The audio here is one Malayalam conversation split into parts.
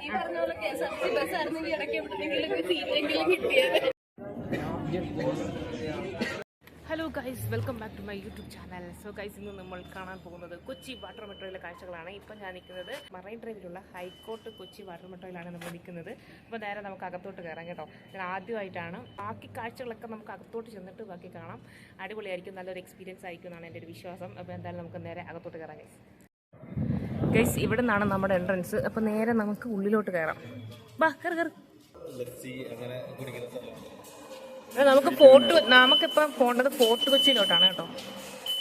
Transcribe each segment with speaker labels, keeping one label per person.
Speaker 1: ഈ പറഞ്ഞ പോലെ K S R C bus ആയിരുന്നെങ്കിൽ ഇടയ്ക്ക് എവിടെയെങ്കിലും സീറ്റെങ്കിലും കിട്ടിയത്
Speaker 2: guys welcome back to my YouTube channel so guys ഇന്ന് നമ്മൾ കാണാൻ പോകുന്നത് കൊച്ചി വാട്ടർ മെട്രോയിലെ കാഴ്ചകളാണ്. ഇപ്പം ഞാൻ നിൽക്കുന്നത് മറൈൻ ഡ്രൈവിലുള്ള ഹൈക്കോട്ട് കൊച്ചി വാട്ടർ മെട്രോയിലാണ് നമ്മൾ നിൽക്കുന്നത്. അപ്പോൾ നേരെ നമുക്ക് അകത്തോട്ട് കയറാം കേട്ടോ. ഞാൻ ആദ്യമായിട്ടാണ്. ബാക്കി കാഴ്ചകളൊക്കെ നമുക്ക് അകത്തോട്ട് ചെന്നിട്ട് ബാക്കി കാണാം. അടിപൊളിയായിരിക്കും നല്ലൊരു എക്സ്പീരിയൻസ് ആയിരിക്കും എന്നാണ് എന്റെ ഒരു വിശ്വാസം. അപ്പോൾ എന്തായാലും നമുക്ക് നേരെ അകത്തോട്ട് കയറാം ഗൈസ് ഗൈസ് ഇവിടെ നിന്നാണ് നമ്മുടെ എൻട്രൻസ് അപ്പോൾ നേരെ നമുക്ക് ഉള്ളിലോട്ട് കയറാം. ബാ കയറി കയറി. അത് നമുക്ക് ഫോർട്ട് നമുക്കിപ്പം പോകേണ്ടത് ഫോർട്ട് കൊച്ചിയിലോട്ടാണ് കേട്ടോ.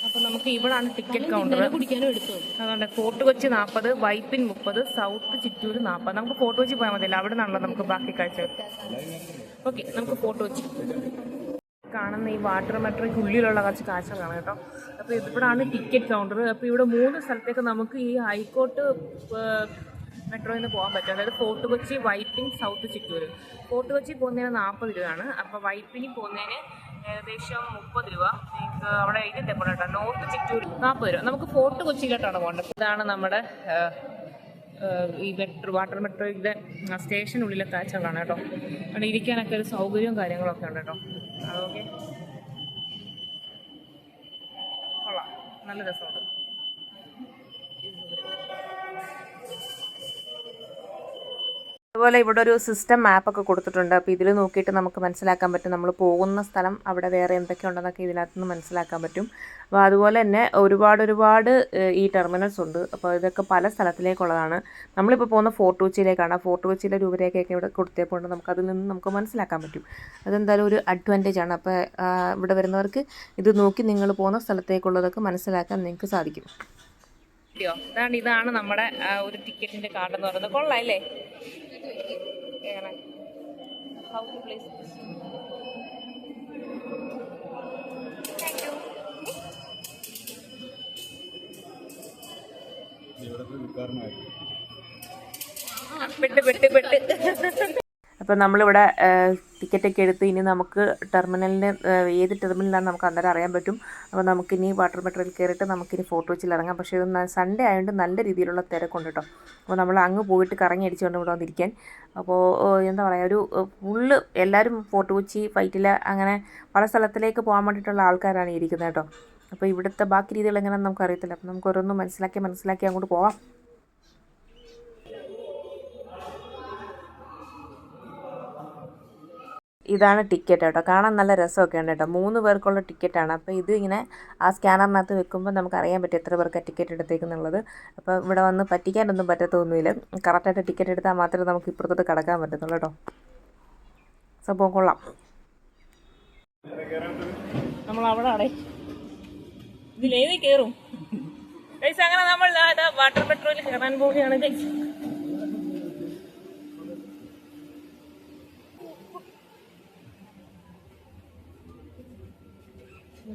Speaker 2: അപ്പൊ നമുക്ക് ഇവിടാണ് ടിക്കറ്റ് കൗണ്ടർ അതുകൊണ്ട് ഫോർട്ട് കൊച്ചി നാൽപ്പത് വൈപ്പിൻ മുപ്പത് സൗത്ത് ചിറ്റൂർ നാൽപ്പത്. നമുക്ക് ഫോർട്ട് കൊച്ചി പോയാൽ മതിയല്ലോ. അവിടെ നിന്നാണല്ലോ നമുക്ക് ബാക്കി കാഴ്ച. ഓക്കെ നമുക്ക് ഫോർട്ട് കൊച്ചി. കാണുന്ന ഈ വാട്ടർ മെട്രോയ്ക്ക് ഉള്ളിലുള്ള കുറച്ച് കാഴ്ചകളാണ് കേട്ടോ. അപ്പോൾ ഇവിടാണ് ടിക്കറ്റ് കൗണ്ടർ അപ്പോൾ ഇവിടെ മൂന്ന് സ്ഥലത്തേക്ക് നമുക്ക് ഈ ഹൈക്കോർട്ട് മെട്രോയിൽ നിന്ന് പോകാൻ പറ്റും. അതായത് fort Kochi Vypin south Chittoor fort Kochi പോകുന്നതിന് നാൽപ്പത് രൂപയാണ്. അപ്പോൾ വൈപ്പിനി പോകുന്നതിന് ഏകദേശം മുപ്പത് രൂപ. നിങ്ങൾക്ക് അവിടെ ഇതിന്റെ കേട്ടോ നോർത്ത് ചിറ്റൂർ നാൽപ്പത് രൂപ. നമുക്ക് ഫോർട്ട് കൊച്ചിയിലോട്ടാണ് പോകേണ്ടത്. ഇതാണ് നമ്മുടെ ഈ മെട്രോ വാട്ടർ മെട്രോയുടെ സ്റ്റേഷനുള്ളിലെ കാഴ്ചകളാണ് കേട്ടോ. അവിടെ ഇരിക്കാനൊക്കെ ഒരു സൗകര്യവും കാര്യങ്ങളൊക്കെ ഉണ്ട് കേട്ടോ. ഓക്കെ കൊള്ളാം. നല്ല രസമുണ്ട്. അതുപോലെ ഇവിടെ ഒരു സിസ്റ്റം മാപ്പൊക്കെ കൊടുത്തിട്ടുണ്ട്. അപ്പോൾ ഇതിൽ നോക്കിയിട്ട് നമുക്ക് മനസ്സിലാക്കാൻ പറ്റും. നമ്മൾ പോകുന്ന സ്ഥലം അവിടെ വേറെ എന്തൊക്കെ ഉണ്ടെന്നൊക്കെ ഇതിനകത്ത് നിന്ന് മനസ്സിലാക്കാൻ പറ്റും. അപ്പോൾ അതുപോലെ തന്നെ ഒരുപാട് ഒരുപാട് ഈ ടെർമിനൽസ് ഉണ്ട്. അപ്പോൾ ഇതൊക്കെ പല സ്ഥലത്തിലേക്കുള്ളതാണ്. നമ്മളിപ്പോൾ പോകുന്ന ഫോർട്ട് കൊച്ചിയിലേക്കാണ്. ആ ഫോർട്ട് കൊച്ചിയിലെ രൂപരേഖയൊക്കെ ഇവിടെ കൊടുത്തപ്പോൾ നമുക്ക് അതിൽ നിന്ന് നമുക്ക് മനസ്സിലാക്കാൻ പറ്റും. അതെന്തായാലും ഒരു അഡ്വാന്റേജ് ആണ്. അപ്പോൾ ഇവിടെ വരുന്നവർക്ക് ഇത് നോക്കി നിങ്ങൾ പോകുന്ന സ്ഥലത്തേക്കുള്ളതൊക്കെ മനസ്സിലാക്കാൻ നിങ്ങൾക്ക് സാധിക്കും. ഇതാണ് നമ്മുടെ ഒരു ടിക്കറ്റിന്റെ കാർഡ് എന്ന് പറയുന്നത്. കൊള്ളാം അല്ലേ? എങ്ങനെ? How to place. പെട്ട് പെട്ട് പെട്ട് അപ്പോൾ നമ്മളിവിടെ ടിക്കറ്റൊക്കെ എടുത്ത് ഇനി നമുക്ക് ടെർമിനലിന് ഏത് ടെർമിനലാണ് നമുക്ക് അന്നേരം അറിയാൻ പറ്റും. അപ്പോൾ നമുക്കിനി വാട്ടർ മെട്രോയിൽ കയറിയിട്ട് നമുക്കിനി ഫോട്ടോ വെച്ചിൽ ഇറങ്ങാം. പക്ഷേ ഇത് സൺഡേ ആയതുകൊണ്ട് നല്ല രീതിയിലുള്ള തിരക്കുണ്ട് കേട്ടോ അപ്പോൾ നമ്മൾ അങ്ങ് പോയിട്ട് കറങ്ങി അടിച്ചുകൊണ്ട് ഇവിടെ വന്നിരിക്കാൻ. അപ്പോൾ എന്താ പറയുക ഒരു ഫുള്ള് എല്ലാവരും ഫോട്ടോ കൊച്ചി ഫൈറ്റിൽ അങ്ങനെ പല സ്ഥലത്തിലേക്ക് പോകാൻ വേണ്ടിയിട്ടുള്ള ആൾക്കാരാണ് ഇരിക്കുന്നത് കേട്ടോ അപ്പോൾ ഇവിടുത്തെ ബാക്കി രീതികൾ എങ്ങനെയാണെന്ന് നമുക്കറിയത്തില്ല. അപ്പോൾ നമുക്ക് ഓരോന്നും മനസ്സിലാക്കി മനസ്സിലാക്കി അങ്ങോട്ട് പോവാം. ഇതാണ് ടിക്കറ്റ് കേട്ടോ. കാണാൻ നല്ല രസമൊക്കെ ഉണ്ട് കേട്ടോ. മൂന്ന് പേർക്കുള്ള ടിക്കറ്റാണ്. അപ്പോൾ ഇത് ഇങ്ങനെ ആ സ്കാനറിനകത്ത് വെക്കുമ്പോൾ നമുക്ക് അറിയാൻ പറ്റും എത്ര പേർക്ക് ടിക്കറ്റ് എടുത്തേക്കുന്നുള്ളത്. അപ്പോൾ ഇവിടെ വന്ന് പറ്റിക്കാനൊന്നും പറ്റത്തൊന്നുമില്ല. കറക്റ്റായിട്ട് ടിക്കറ്റ് എടുത്താൽ മാത്രമേ നമുക്ക് ഇപ്പുറത്തോട്ട് കടക്കാൻ പറ്റത്തുള്ളൂ കേട്ടോ. സംഭവം കൊള്ളാം. നമ്മൾ ഇതിലേത് കയറും? അങ്ങനെ നമ്മൾ വാട്ടർ പെട്രോളിൽ കയറാൻ പോവുകയാണ്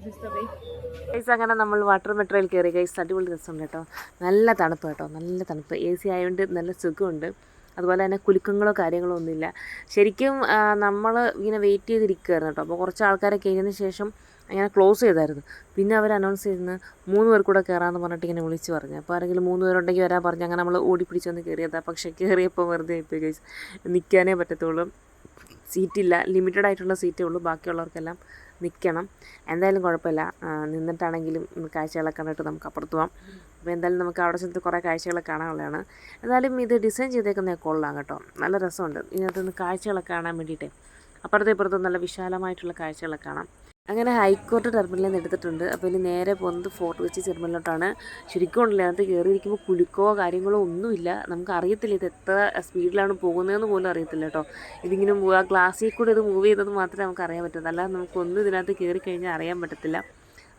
Speaker 2: ഗൈസ് അങ്ങനെ നമ്മൾ വാട്ടർ മെട്രോയിൽ കയറി ഗൈസ് അടിപൊളി രസമുണ്ട് കേട്ടോ. നല്ല തണുപ്പ് കേട്ടോ. നല്ല തണുപ്പ്. എ സി ആയതുകൊണ്ട് നല്ല സുഖമുണ്ട്. അതുപോലെ തന്നെ കുലുക്കങ്ങളോ കാര്യങ്ങളോ ഒന്നുമില്ല. ശരിക്കും നമ്മൾ ഇങ്ങനെ വെയിറ്റ് ചെയ്തിരിക്കുകയായിരുന്നു കേട്ടോ. അപ്പോൾ കുറച്ച് ആൾക്കാരെ കഴിഞ്ഞതിന് ശേഷം അങ്ങനെ ക്ലോസ് ചെയ്തായിരുന്നു. പിന്നെ അവർ അനൗൺസ് ചെയ്തിരുന്ന മൂന്ന് പേർ കൂടെ കയറാമെന്ന് പറഞ്ഞിട്ട് ഇങ്ങനെ വിളിച്ച് പറഞ്ഞു. അപ്പോൾ ആരെങ്കിലും മൂന്ന് പേരുണ്ടെങ്കിൽ വരാൻ പറഞ്ഞു. അങ്ങനെ നമ്മൾ ഓടിപ്പിടിച്ച് വന്ന് കയറിയതാണ് പക്ഷേ കയറിയപ്പോൾ വെറുതെ ആയിപ്പോയി ഗൈസ് നിൽക്കാനേ പറ്റത്തുള്ളൂ. സീറ്റില്ല. ലിമിറ്റഡ് ആയിട്ടുള്ള സീറ്റേ ഉള്ളൂ. ബാക്കിയുള്ളവർക്കെല്ലാം നിൽക്കണം എന്തായാലും കുഴപ്പമില്ല. നിന്നിട്ടാണെങ്കിലും കാഴ്ചകളൊക്കെ കണ്ടിട്ട് നമുക്ക് അപ്പുറത്ത് പോകാം അപ്പോൾ എന്തായാലും നമുക്ക് അവിടെ ചെന്നിട്ട് കുറേ കാഴ്ചകളൊക്കെ കാണാനുള്ളതാണ്. എന്തായാലും ഇത് ഡിസൈൻ ചെയ്തേക്കുന്ന കൊള്ളാം കേട്ടോ. നല്ല രസമുണ്ട്. ഇതിനകത്ത് നിന്ന് കാഴ്ചകളൊക്കെ കാണാൻ വേണ്ടിയിട്ട്. അപ്പുറത്തെ ഇപ്പുറത്തും നല്ല വിശാലമായിട്ടുള്ള കാഴ്ചകളൊക്കെ കാണാം. അങ്ങനെ ഹൈക്കോർട്ട് ടെർമിനലിൽ നിന്ന് എടുത്തിട്ടുണ്ട്. അപ്പോൾ ഇനി നേരെ പോകുന്നത് ഫോർട്ട് കൊച്ചി ടെർമിനലിലോട്ടാണ്. ശരിക്കും ഉണ്ടല്ലോ അതിനകത്ത് കയറിയിരിക്കുമ്പോൾ കുലുക്കോ കാര്യങ്ങളോ ഒന്നുമില്ല. നമുക്ക് അറിയത്തില്ല ഇത് എത്ര സ്പീഡിലാണ് പോകുന്നതെന്ന് പോലും അറിയത്തില്ല കേട്ടോ. ഇതിങ്ങനെ ആ ഗ്ലാസ്സിൽ കൂടെ ഇത് മൂവ് ചെയ്തത് മാത്രമേ നമുക്ക് അറിയാൻ പറ്റൂ അല്ലാതെ നമുക്കൊന്നും ഇതിനകത്ത് കയറി കഴിഞ്ഞാൽ അറിയാൻ പറ്റത്തില്ല.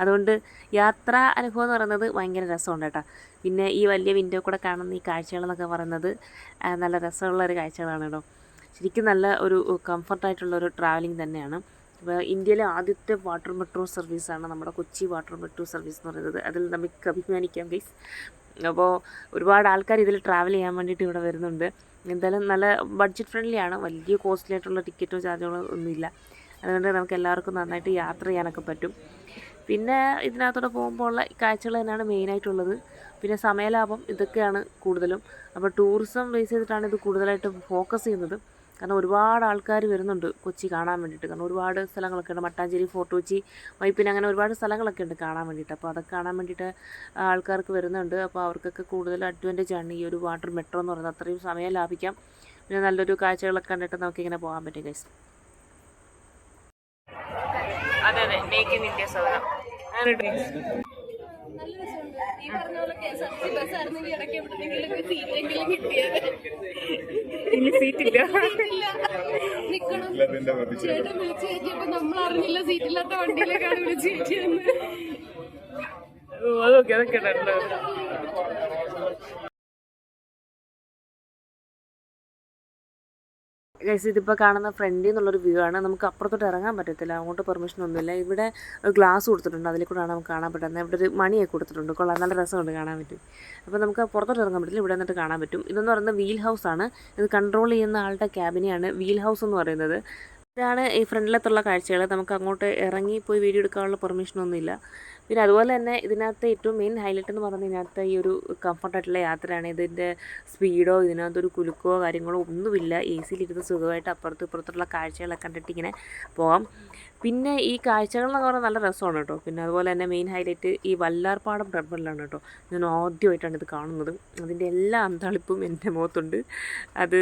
Speaker 2: അതുകൊണ്ട് യാത്രാ അനുഭവം എന്ന് പറയുന്നത് ഭയങ്കര രസമുണ്ട് കേട്ടോ. പിന്നെ ഈ വലിയ വിൻഡോ കൂടെ കാണുന്ന ഈ കാഴ്ചകളെന്നൊക്കെ പറയുന്നത് നല്ല രസമുള്ള ഒരു കാഴ്ചകളാണ് കേട്ടോ. ശരിക്കും നല്ല ഒരു കംഫർട്ടായിട്ടുള്ള ഒരു ട്രാവലിംഗ് തന്നെയാണ്. ഇന്ത്യയിലെ ആദ്യത്തെ വാട്ടർ മെട്രോ സർവീസാണ് നമ്മുടെ കൊച്ചി വാട്ടർ മെട്രോ സർവീസ് എന്ന് പറയുന്നത്. അതിൽ നമുക്ക് അഭിമാനിക്കാം ഗൈസ് അപ്പോൾ ഒരുപാട് ആൾക്കാർ ഇതിൽ ട്രാവൽ ചെയ്യാൻ വേണ്ടിയിട്ട് ഇവിടെ വരുന്നുണ്ട്. എന്തായാലും നല്ല ബഡ്ജറ്റ് ഫ്രണ്ട്ലി ആണ്. വലിയ കോസ്റ്റ്ലി ആയിട്ടുള്ള ടിക്കറ്റോ ചാർജുകളോ ഒന്നുമില്ല. അതുകൊണ്ട് നമുക്ക് എല്ലാവർക്കും നന്നായിട്ട് യാത്ര ചെയ്യാനൊക്കെ പറ്റും. പിന്നെ ഇതിനകത്തൂടെ പോകുമ്പോൾ ഉള്ള കാഴ്ചകൾ തന്നെയാണ് മെയിനായിട്ടുള്ളത് പിന്നെ സമയലാഭം ഇതൊക്കെയാണ് കൂടുതലും. അപ്പോൾ ടൂറിസം ബേസ് ചെയ്തിട്ടാണ് ഇത് കൂടുതലായിട്ട് ഫോക്കസ് ചെയ്യുന്നത്. കാരണം ഒരുപാട് ആൾക്കാർ വരുന്നുണ്ട് കൊച്ചി കാണാൻ വേണ്ടിയിട്ട്. കാരണം ഒരുപാട് സ്ഥലങ്ങളൊക്കെ ഉണ്ട്. മട്ടാഞ്ചേരി ഫോർട്ട് കൊച്ചി വൈപ്പിന് അങ്ങനെ ഒരുപാട് സ്ഥലങ്ങളൊക്കെ ഉണ്ട് കാണാൻ വേണ്ടിയിട്ട്. അപ്പോൾ അതൊക്കെ കാണാൻ വേണ്ടിയിട്ട് ആൾക്കാർക്ക് വരുന്നുണ്ട്. അപ്പോൾ അവർക്കൊക്കെ കൂടുതൽ അഡ്വാന്റേജ് ആണ് ഈ ഒരു വാട്ടർ മെട്രോ എന്ന് പറയുന്നത് അത്രയും സമയം ലാഭിക്കാം. പിന്നെ നല്ലൊരു കാഴ്ചകളൊക്കെ കണ്ടിട്ട് നമുക്കിങ്ങനെ പോകാൻ പറ്റും ഗൈസ് അതെ അതെ. മേക്ക് ഇൻ ഇന്ത്യ
Speaker 1: ഈ പറഞ്ഞ പോലെ K S R T bus ആയിരുന്നെങ്കിൽ ഇടയ്ക്ക് എവിടെന്നെങ്കിലും സീറ്റെങ്കിലും കിട്ടിയത്
Speaker 2: ഇനി സീറ്റില്ല
Speaker 1: ഇല്ല നിക്കണം ചേട്ടൻ വിളിച്ചു കയറ്റിയപ്പോ നമ്മൾ അറിഞ്ഞില്ല സീറ്റില്ലാത്ത വണ്ടിയിലേക്കാണ് വിളിച്ചു കയറ്റിയെന്ന്
Speaker 2: അതൊക്കെ അതൊക്കെ ഗൈസ് ഇതിപ്പോൾ കാണുന്ന ഫ്രണ്ടിൽ നിന്നുള്ളൊരു വ്യൂ ആണ്. നമുക്ക് അപ്പുറത്തോട്ട് ഇറങ്ങാൻ പറ്റത്തില്ല. അങ്ങോട്ട് പെർമിഷൻ ഒന്നുമില്ല. ഇവിടെ ഗ്ലാസ് കൊടുത്തിട്ടുണ്ട്. അതിൽ കൂടെയാണ് നമുക്ക് കാണാൻ പറ്റുന്നത്. ഇവിടെ ഒരു മണിയൊക്കെ കൊടുത്തിട്ടുണ്ട്. കൊള്ളാം. നല്ല രസമുണ്ട് കാണാൻ പറ്റും. അപ്പോൾ നമുക്ക് പുറത്തോട്ട് ഇറങ്ങാൻ പറ്റില്ല ഇവിടെ നിന്നിട്ട് കാണാൻ പറ്റും. ഇതെന്ന് പറയുന്നത് വീൽ ഹൗസ് ആണ്. ഇത് കൺട്രോൾ ചെയ്യുന്ന ആളുടെ ക്യാബിനെയാണ് വീൽ ഹൗസ് എന്ന് പറയുന്നത്. ഇതാണ് ഈ ഫ്രണ്ടിലത്തുള്ള കാഴ്ചകൾ നമുക്ക് അങ്ങോട്ട് ഇറങ്ങി പോയി വീഡിയോ എടുക്കാനുള്ള പെർമിഷനൊന്നുമില്ല പിന്നെ അതുപോലെ തന്നെ ഇതിനകത്ത് ഏറ്റവും മെയിൻ ഹൈലൈറ്റ് എന്ന് പറയുന്നത് ഇതിനകത്ത് ഈ ഒരു കംഫർട്ടായിട്ടുള്ള യാത്രയാണ്. ഇതിന്റെ സ്പീഡോ ഇതിനകത്തൊരു കുലുക്കോ കാര്യങ്ങളോ ഒന്നുമില്ല. എ സിയിലിരുന്ന് സുഖമായിട്ട് അപ്പുറത്തും ഇപ്പുറത്തുള്ള കാഴ്ചകളൊക്കെ കണ്ടിട്ട് ഇങ്ങനെ പോകാം പിന്നെ ഈ കാഴ്ചകൾ എന്നൊക്കെ പറഞ്ഞാൽ നല്ല രസമാണ് കേട്ടോ. പിന്നെ അതുപോലെ തന്നെ മെയിൻ ഹൈലൈറ്റ് ഈ വല്ലാർപാടം ടെർമിനലാണ് കേട്ടോ. ഞാൻ ആദ്യമായിട്ടാണ് ഇത് കാണുന്നത്. അതിന്റെ എല്ലാ അന്താളിപ്പും എന്റെ മുഖത്തുണ്ട്. അത്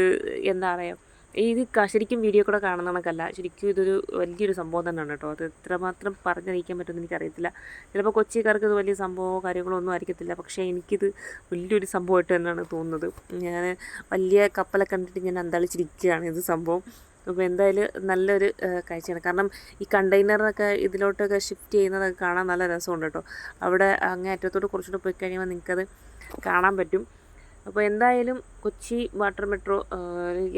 Speaker 2: എന്താ പറയുക ഇത് ശരിക്കും വീഡിയോ കൂടെ കാണുന്ന കണക്കല്ല ശരിക്കും ഇതൊരു വലിയൊരു സംഭവം തന്നെയാണ് കേട്ടോ. അത് എത്രമാത്രം പറഞ്ഞറിയിക്കാൻ പറ്റുമെന്ന് എനിക്കറിയത്തില്ല. ചിലപ്പോൾ കൊച്ചിക്കാർക്ക് ഇത് വലിയ സംഭവമോ കാര്യങ്ങളോ ഒന്നും ആയിരിക്കത്തില്ല. പക്ഷേ എനിക്കിത് വലിയൊരു സംഭവമായിട്ട് തന്നെയാണ് തോന്നുന്നത്. ഞാൻ വലിയ കപ്പലൊക്കെ കണ്ടിട്ട് ഞാൻ അന്താളിച്ചിരിക്കുകയാണ് ഇത് സംഭവം. അപ്പോൾ എന്തായാലും നല്ലൊരു കാഴ്ചയാണ്. കാരണം ഈ കണ്ടെയ്നറൊക്കെ ഇതിലോട്ടൊക്കെ ഷിഫ്റ്റ് ചെയ്യുന്നതൊക്കെ കാണാൻ നല്ല രസമുണ്ട് കേട്ടോ. അവിടെ അങ്ങേ അറ്റത്തോട്ട് കുറച്ചുകൂടെ പോയി കഴിയുമ്പോൾ നിങ്ങൾക്കത് കാണാൻ പറ്റും. അപ്പോൾ എന്തായാലും കൊച്ചി വാട്ടർ മെട്രോ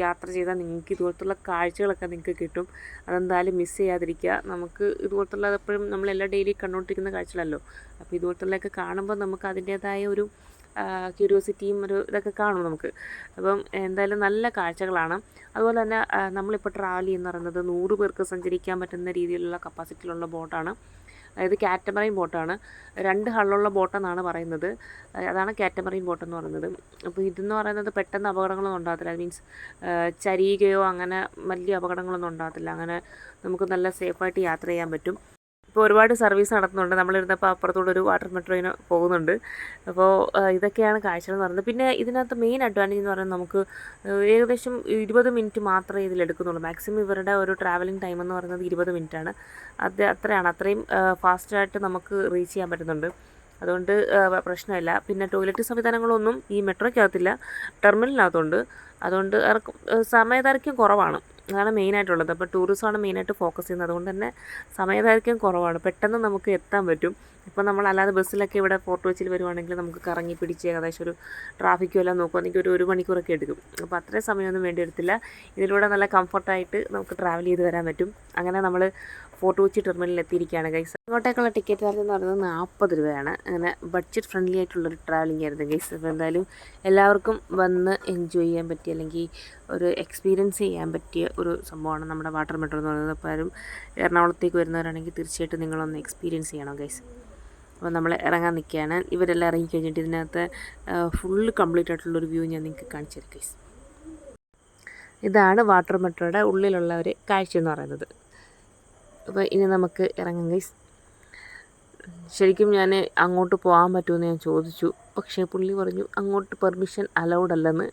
Speaker 2: യാത്ര ചെയ്താൽ നിങ്ങൾക്ക് ഇതുപോലത്തുള്ള കാഴ്ചകളൊക്കെ നിങ്ങൾക്ക് കിട്ടും. അതെന്തായാലും മിസ് ചെയ്യാതിരിക്കുക നമുക്ക് ഇതുപോലത്തുള്ള എപ്പോഴും നമ്മളെല്ലാം ഡെയിലി കണ്ടുകൊണ്ടിരിക്കുന്ന കാഴ്ചകളല്ലോ. അപ്പോൾ ഇതുപോലത്തുള്ളതൊക്കെ കാണുമ്പോൾ നമുക്ക് അതിന്റേതായ ഒരു ക്യൂരിയോസിറ്റിയും ഒരു ഇതൊക്കെ കാണും നമുക്ക്. അപ്പം എന്തായാലും നല്ല കാഴ്ചകളാണ്. അതുപോലെ തന്നെ നമ്മളിപ്പോൾ ട്രാവൽ ചെയ്യുന്ന പറയുന്നത് നൂറ് പേർക്ക് സഞ്ചരിക്കാൻ പറ്റുന്ന രീതിയിലുള്ള കപ്പാസിറ്റിയിലുള്ള ബോട്ടാണ് അതായത് കാറ്റമറൈൻ ബോട്ടാണ്. രണ്ട് ഹള്ളുള്ള ബോട്ടെന്നാണ് പറയുന്നത്. അതാണ് കാറ്റമറൈൻ ബോട്ട് എന്ന് പറയുന്നത്. അപ്പോൾ ഇതെന്ന് പറയുന്നത് പെട്ടെന്ന് അപകടങ്ങളൊന്നും ഉണ്ടാകത്തില്ല. മീൻസ് ചരിയുകയോ അങ്ങനെ വലിയ അപകടങ്ങളൊന്നും ഉണ്ടാകത്തില്ല. അങ്ങനെ നമുക്ക് നല്ല സേഫായിട്ട് യാത്ര ചെയ്യാൻ പറ്റും. ഇപ്പോൾ ഒരുപാട് സർവീസ് നടത്തുന്നുണ്ട്. നമ്മളിരുന്നപ്പോൾ അപ്പുറത്തൂടെ ഒരു വാട്ടർ മെട്രോയിന് പോകുന്നുണ്ട്. അപ്പോൾ ഇതൊക്കെയാണ് കാഴ്ചകൾ എന്ന് പറയുന്നത്. പിന്നെ ഇതിനകത്ത് മെയിൻ അഡ്വാന്റേജ് എന്ന് പറയുന്നത് നമുക്ക് ഏകദേശം ഇരുപത് മിനിറ്റ് മാത്രമേ ഇതിലെടുക്കുന്നുള്ളൂ മാക്സിമം ഇവരുടെ ഒരു ട്രാവലിംഗ് ടൈം എന്ന് പറയുന്നത് ഇരുപത് മിനിറ്റാണ്. അത് അത്രയാണ്. അത്രയും ഫാസ്റ്റായിട്ട് നമുക്ക് റീച്ച് ചെയ്യാൻ പറ്റുന്നുണ്ട്. അതുകൊണ്ട് പ്രശ്നമില്ല. പിന്നെ ടോയ്ലറ്റ് സംവിധാനങ്ങളൊന്നും ഈ മെട്രോയ്ക്കകത്തില്ല ടെർമിനലിനകത്തുണ്ട് അതുകൊണ്ട് സമയദൈർഘ്യം കുറവാണ്. അതാണ് മെയിനായിട്ടുള്ളത് അപ്പോൾ ടൂറിസമാണ് മെയിനായിട്ട് ഫോക്കസ് ചെയ്യുന്നത്. അതുകൊണ്ട് തന്നെ സമയദൈർഘ്യം കുറവാണ്. പെട്ടെന്ന് നമുക്ക് എത്താൻ പറ്റും. ഇപ്പോൾ നമ്മൾ അല്ലാതെ ബസ്സിലൊക്കെ ഇവിടെ ഫോർട്ട് കൊച്ചിയിൽ വരുവാണെങ്കിൽ നമുക്ക് കറങ്ങി പിടിച്ച് ഏകദേശം ഒരു ട്രാഫിക്കും എല്ലാം നോക്കുവാണെങ്കിൽ ഒരു ഒരു മണിക്കൂറൊക്കെ എടുക്കും. അപ്പോൾ അത്രയും സമയമൊന്നും വേണ്ടി എടുത്തില്ല ഇതിലൂടെ നല്ല കംഫർട്ടായിട്ട് നമുക്ക് ട്രാവൽ ചെയ്ത് വരാൻ പറ്റും. അങ്ങനെ നമ്മൾ ഫോർട്ട് കൊച്ചി ടെർമിനലിൽ എത്തിയിരിക്കുകയാണ് ഗൈസ് ഇങ്ങോട്ടേക്കുള്ള ടിക്കറ്റ് ചാർജ് എന്ന് പറയുന്നത് നാൽപ്പത് രൂപയാണ്. അങ്ങനെ ബഡ്ജറ്റ് ഫ്രണ്ട്ലി ആയിട്ടുള്ളൊരു ട്രാവലിംഗ് ആയിരുന്നു ഗൈസ് അപ്പോൾ എന്തായാലും എല്ലാവർക്കും വന്ന് എൻജോയ് ചെയ്യാൻ പറ്റി. അല്ലെങ്കിൽ ഒരു എക്സ്പീരിയൻസ് ചെയ്യാൻ പറ്റിയ ഒരു സംഭവമാണ് നമ്മുടെ വാട്ടർ മെട്രോ എന്ന് പറയുന്നത്. അപ്പോൾ ആരും എറണാകുളത്തേക്ക് വരുന്നവരാണെങ്കിൽ തീർച്ചയായിട്ടും നിങ്ങളൊന്ന് എക്സ്പീരിയൻസ് ചെയ്യണം ഗൈസ് അപ്പോൾ നമ്മൾ ഇറങ്ങാൻ നിൽക്കുകയാണ്. ഇവരെല്ലാം ഇറങ്ങി കഴിഞ്ഞിട്ട് ഇതിനകത്ത് ഫുള്ള് കംപ്ലീറ്റ് ആയിട്ടുള്ളൊരു വ്യൂ ഞാൻ നിങ്ങൾക്ക് കാണിച്ചു തരാം ഗൈസ് ഇതാണ് വാട്ടർ മെട്രോയുടെ ഉള്ളിലുള്ള ഒരു കാഴ്ച എന്ന് പറയുന്നത്. അപ്പോൾ ഇനി നമുക്ക് ഇറങ്ങാം ഗൈസ് ശരിക്കും ഞാൻ അങ്ങോട്ട് പോകാൻ പറ്റുമെന്ന് ഞാൻ ചോദിച്ചു. പക്ഷേ പുള്ളി പറഞ്ഞു അങ്ങോട്ട് പെർമിഷൻ അലൗഡ് അല്ലെന്ന്.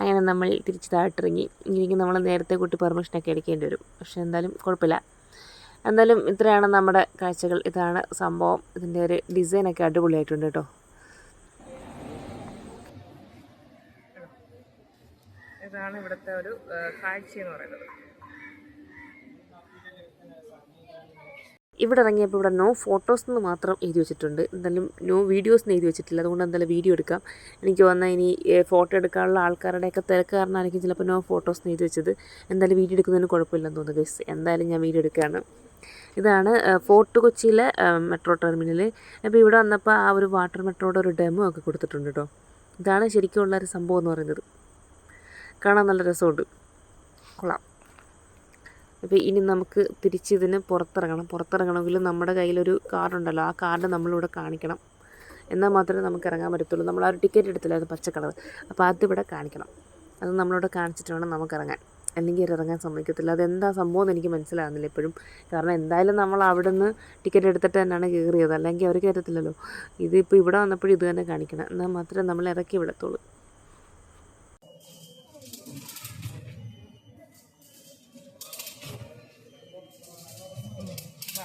Speaker 2: അങ്ങനെ നമ്മൾ തിരിച്ച് താഴ്ത്തിറങ്ങി ഇങ്ങനെയൊക്കെ നമ്മൾ നേരത്തെ കൂട്ടി പെർമിഷനൊക്കെ എടുക്കേണ്ടി വരും. പക്ഷേ എന്തായാലും കുഴപ്പമില്ല. എന്തായാലും ഇത്രയാണ് നമ്മുടെ കാഴ്ചകൾ. ഇതാണ് സംഭവം. ഇതിന്റെ ഒരു ഡിസൈനൊക്കെ അടിപൊളിയായിട്ടുണ്ട് കേട്ടോ. ഇതാണ് ഇവിടുത്തെ ഒരു കാഴ്ച എന്ന് പറയുന്നത്. ഇവിടെ ഇറങ്ങിയപ്പോൾ ഇവിടെ നോ ഫോട്ടോസ് എന്ന് മാത്രം എഴുതി വെച്ചിട്ടുണ്ട്. എന്തായാലും നോ വീഡിയോസ് എന്ന് എഴുതി വെച്ചിട്ടില്ല. അതുകൊണ്ട് എന്തായാലും വീഡിയോ എടുക്കാം. എനിക്ക് വന്നാൽ ഇനി ഫോട്ടോ എടുക്കാനുള്ള ആൾക്കാരുടെയൊക്കെ തിരക്ക് കാരണമായിരിക്കും ചിലപ്പോൾ നോ ഫോട്ടോസ് എന്ന് എഴുതി വെച്ചത്. എന്തായാലും വീഡിയോ എടുക്കുന്നതിന് കുഴപ്പമില്ലെന്ന് തോന്നുന്നു ഗസ് എന്തായാലും ഞാൻ വീഡിയോ എടുക്കുകയാണ്. ഇതാണ് ഫോർട്ട് കൊച്ചിയിലെ മെട്രോ ടെർമിനൽ അപ്പോൾ ഇവിടെ വന്നപ്പോൾ ആ ഒരു വാട്ടർ മെട്രോയുടെ ഒരു ഡെമോ ഒക്കെ കൊടുത്തിട്ടുണ്ട് കേട്ടോ ഇതാണ് ശരിക്കും ഉള്ള ഒരു സംഭവം എന്ന് പറയുന്നത്. കാണാൻ നല്ല രസമുണ്ട്. കൊള്ളാം. അപ്പോൾ ഇനി നമുക്ക് തിരിച്ചിതിന് പുറത്തിറങ്ങണം. പുറത്തിറങ്ങണമെങ്കിൽ നമ്മുടെ കയ്യിലൊരു കാർഡുണ്ടല്ലോ. ആ കാർഡ് നമ്മളിവിടെ കാണിക്കണം. എന്നാൽ മാത്രമേ നമുക്ക് ഇറങ്ങാൻ പറ്റത്തുള്ളൂ. നമ്മൾ ആ ഒരു ടിക്കറ്റ് എടുത്തില്ലായിരുന്നു അത് പച്ച കളർ അപ്പോൾ അതിവിടെ കാണിക്കണം. അത് നമ്മളോട് കാണിച്ചിട്ട് വേണം നമുക്ക് ഇറങ്ങാൻ. അല്ലെങ്കിൽ ഇറങ്ങാൻ സമ്മതിക്കത്തില്ല. അതെന്താ സംഭവം എന്ന് എനിക്ക് മനസ്സിലാകുന്നില്ല എപ്പോഴും. കാരണം എന്തായാലും നമ്മൾ അവിടെ നിന്ന് ടിക്കറ്റ് എടുത്തിട്ട് തന്നെയാണ് കയറിയത്. അല്ലെങ്കിൽ അവർ കയറത്തില്ലല്ലോ ഇതിപ്പോൾ ഇവിടെ വന്നപ്പോഴും ഇത് തന്നെ കാണിക്കണം. എന്നാൽ മാത്രമേ നമ്മൾ ഇറക്കി വിടത്തുള്ളൂ.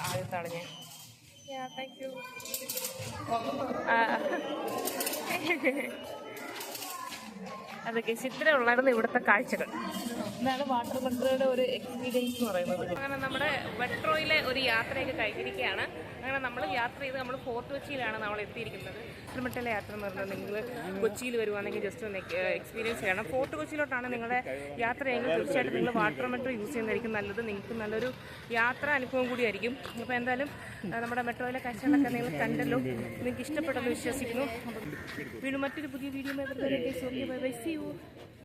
Speaker 2: ആദ്യത്താണ് യാ
Speaker 1: താങ്ക് യു
Speaker 2: അതൊക്കെ ചിത്രമുള്ളായിരുന്നു ഇവിടുത്തെ കാഴ്ചകൾ. ഇതാണ് വാട്ടർ മെട്രോയുടെ ഒരു എക്സ്പീരിയൻസ് എന്ന് പറയുന്നത്. അങ്ങനെ നമ്മുടെ മെട്രോയിലെ ഒരു യാത്രയൊക്കെ കഴിഞ്ഞിരിക്കുകയാണ്. അങ്ങനെ നമ്മൾ യാത്ര ചെയ്ത് നമ്മൾ ഫോർട്ട് കൊച്ചിയിലാണ് നമ്മൾ എത്തിയിരിക്കുന്നത്. മെട്രോയിലെ യാത്ര എന്ന് പറഞ്ഞാൽ നിങ്ങൾ കൊച്ചിയിൽ വരുവാണെങ്കിൽ ജസ്റ്റ് ഒന്ന് എക്സ്പീരിയൻസ് ചെയ്യണം. ഫോർട്ട് കൊച്ചിയിലോട്ടാണ് നിങ്ങളുടെ യാത്ര എങ്കിൽ തീർച്ചയായിട്ടും നിങ്ങൾ വാട്ടർ മെട്രോ യൂസ് ചെയ്യുന്നതായിരിക്കും നല്ലത്. നിങ്ങൾക്ക് നല്ലൊരു യാത്ര അനുഭവം കൂടിയായിരിക്കും. അപ്പോൾ എന്തായാലും നമ്മുടെ മെട്രോയിലെ കാഴ്ചകളൊക്കെ നിങ്ങൾ കണ്ടല്ലോ. നിങ്ങൾക്ക് ഇഷ്ടപ്പെട്ടെന്ന് വിശ്വസിക്കുന്നു. വീണ്ടും മറ്റൊരു പുതിയ വീഡിയോ ബൈ ബൈ യു